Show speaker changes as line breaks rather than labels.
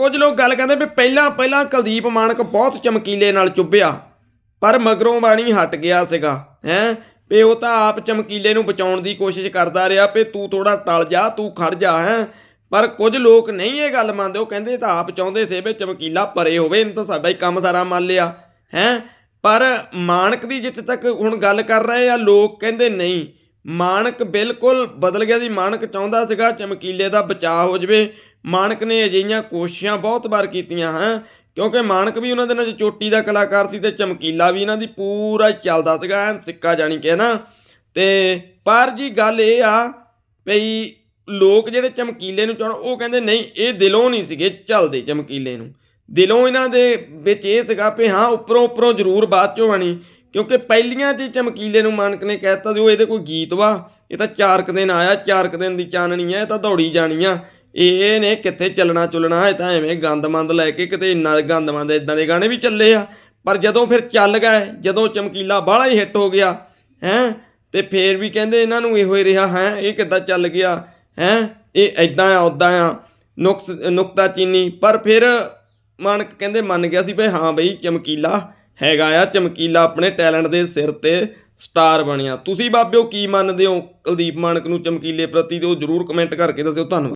ਕੁਝ ਲੋਕ ਗੱਲ ਕਹਿੰਦੇ ਵੀ ਪਹਿਲਾਂ ਪਹਿਲਾਂ ਕੁਲਦੀਪ ਮਾਨਕ ਬਹੁਤ ਚਮਕੀਲੇ ਨਾਲ ਚੁੱਭਿਆ, ਪਰ ਮਗਰੋਂ ਬਾਣੀ ਹਟ ਗਿਆ ਸੀਗਾ, ਹੈ? ਵੀ ਉਹ ਤਾਂ ਆਪ ਚਮਕੀਲੇ ਨੂੰ ਬਚਾਉਣ ਦੀ ਕੋਸ਼ਿਸ਼ ਕਰਦਾ ਰਿਹਾ ਵੀ ਤੂੰ ਥੋੜਾ ਟਲ ਜਾ, ਤੂੰ ਖੜ ਜਾ, ਹੈ? ਪਰ ਕੁਝ ਲੋਕ ਨਹੀਂ ਇਹ ਗੱਲ ਮੰਨਦੇ, ਉਹ ਕਹਿੰਦੇ ਤਾਂ ਆਪ ਚਾਹੁੰਦੇ ਸੀ ਵੀ ਚਮਕੀਲਾ ਪਰੇ ਹੋਵੇ, ਇਹਨੂੰ ਤਾਂ ਸਾਡਾ ਹੀ ਕੰਮ ਸਾਰਾ ਮੰਨ ਲਿਆ, ਹੈ? ਪਰ ਮਾਨਕ ਦੀ ਜਿੱਥੇ ਤੱਕ ਹੁਣ ਗੱਲ ਕਰ ਰਹੇ ਆ, ਲੋਕ ਕਹਿੰਦੇ ਨਹੀਂ ਮਾਨਕ ਬਿਲਕੁਲ ਬਦਲ ਗਿਆ ਸੀ ਮਾਨਕ ਚਾਹੁੰਦਾ ਸੀਗਾ ਚਮਕੀਲੇ ਦਾ ਬਚਾਅ ਹੋ ਜਵੇ ਮਾਨਕ ਨੇ ਅਜਿਹੀਆਂ ਕੋਸ਼ਿਸ਼ਾਂ ਬਹੁਤ ਵਾਰ ਕੀਤੀਆਂ ਹਾਂ ਕਿਉਂਕਿ ਮਾਨਕ ਵੀ ਉਹਨਾਂ ਦੇ ਨਾਲ ਚੋਟੀ ਦਾ ਕਲਾਕਾਰ ਸੀ ਤੇ ਚਮਕੀਲਾ ਵੀ ਇਹਨਾਂ ਦੀ ਪੂਰਾ ਚੱਲਦਾ ਸੀਗਾ, ਐਨ ਸਿੱਕਾ ਜਾਣੀ ਕਿ ਨਾ ਤੇ ਪਰ ਜੀ ਗੱਲ ਇਹ ਆ ਭਈ ਲੋਕ ਜਿਹੜੇ ਚਮਕੀਲੇ ਨੂੰ ਚਾਹਣ ਉਹ ਕਹਿੰਦੇ ਨਹੀਂ, ਇਹ ਦਿਲੋਂ ਨਹੀਂ ਸੀਗੇ, ਚੱਲਦੇ ਚਮਕੀਲੇ ਨੂੰ। ਦਿਲੋਂ ਇਹਨਾਂ ਦੇ ਵਿੱਚ ਇਹ ਸੀਗਾ ਵੀ ਹਾਂ, ਉੱਪਰੋਂ ਉੱਪਰੋਂ ਜ਼ਰੂਰ ਬਾਅਦ ਚੋਂ ਬਣੀ ਕਿਉਂਕਿ ਪਹਿਲੀਆਂ 'ਚ ਚਮਕੀਲੇ ਨੂੰ ਮਾਨਕ ਨੇ ਕਹਿਤਾ ਸੀ, ਉਹ ਇਹਦੇ ਕੋਈ ਗੀਤ ਵਾ, ਇਹ ਤਾਂ ਚਾਰਕ ਦਿਨ ਆਇਆ, ਚਾਰਕ ਦਿਨ ਦੀ ਚਾਨਣੀ ਆ, ਇਹ ਤਾਂ ਦੌੜੀ ਜਾਣੀ ਆ। ਇਹ ਨੇ ਕਿੱਥੇ ਚੱਲਣਾ ਚੁਲਣਾ, ਇਹ ਤਾਂ ਐਵੇਂ ਗੰਦਮੰਦ ਲੈ ਕੇ ਕਿਤੇ ਇੰਨਾ ਗੰਦਮੰਦ ਇਦਾਂ ਦੇ ਗਾਣੇ ਵੀ ਚੱਲੇ ਆ। ਪਰ ਜਦੋਂ ਫਿਰ ਚੱਲ ਗਏ, ਜਦੋਂ ਚਮਕੀਲਾ ਬਾਹਲਾ ਹੀ ਹਿੱਟ ਹੋ ਗਿਆ, ਹੈ? ਤੇ ਫੇਰ ਵੀ ਕਹਿੰਦੇ ਇਹਨਾਂ ਨੂੰ ਇਹੋ ਹੀ ਰਿਹਾ, ਹੈ? ਇਹ ਕਿੱਦਾਂ ਚੱਲ ਗਿਆ, ਹੈ? ਇਹ ਐਦਾਂ ਆ ਉਦਾਂ ਆ, ਨੁਕਸ, ਨੁਕਤਾ ਚੀਨੀ। ਪਰ ਫਿਰ ਮਾਨਕ ਕਹਿੰਦੇ ਮੰਨ ਗਿਆ ਸੀ ਭਈ ਹਾਂ ਬਈ, ਚਮਕੀਲਾ ਹੈਗਾ ਆ, ਚਮਕੀਲਾ ਆਪਣੇ ਟੈਲੈਂਟ ਦੇ ਸਿਰ ਤੇ ਸਟਾਰ ਬਣਿਆ। ਤੁਸੀਂ ਬਾਬਿਓ ਕੀ ਮੰਨਦੇ ਹੋ ਕੁਲਦੀਪ ਮਾਨਕ ਨੂੰ ਚਮਕੀਲੇ ਪ੍ਰਤੀ? ਤੇ ਉਹ ਜਰੂਰ ਕਮੈਂਟ ਕਰਕੇ ਦੱਸਿਓ। ਧੰਨਵਾਦ।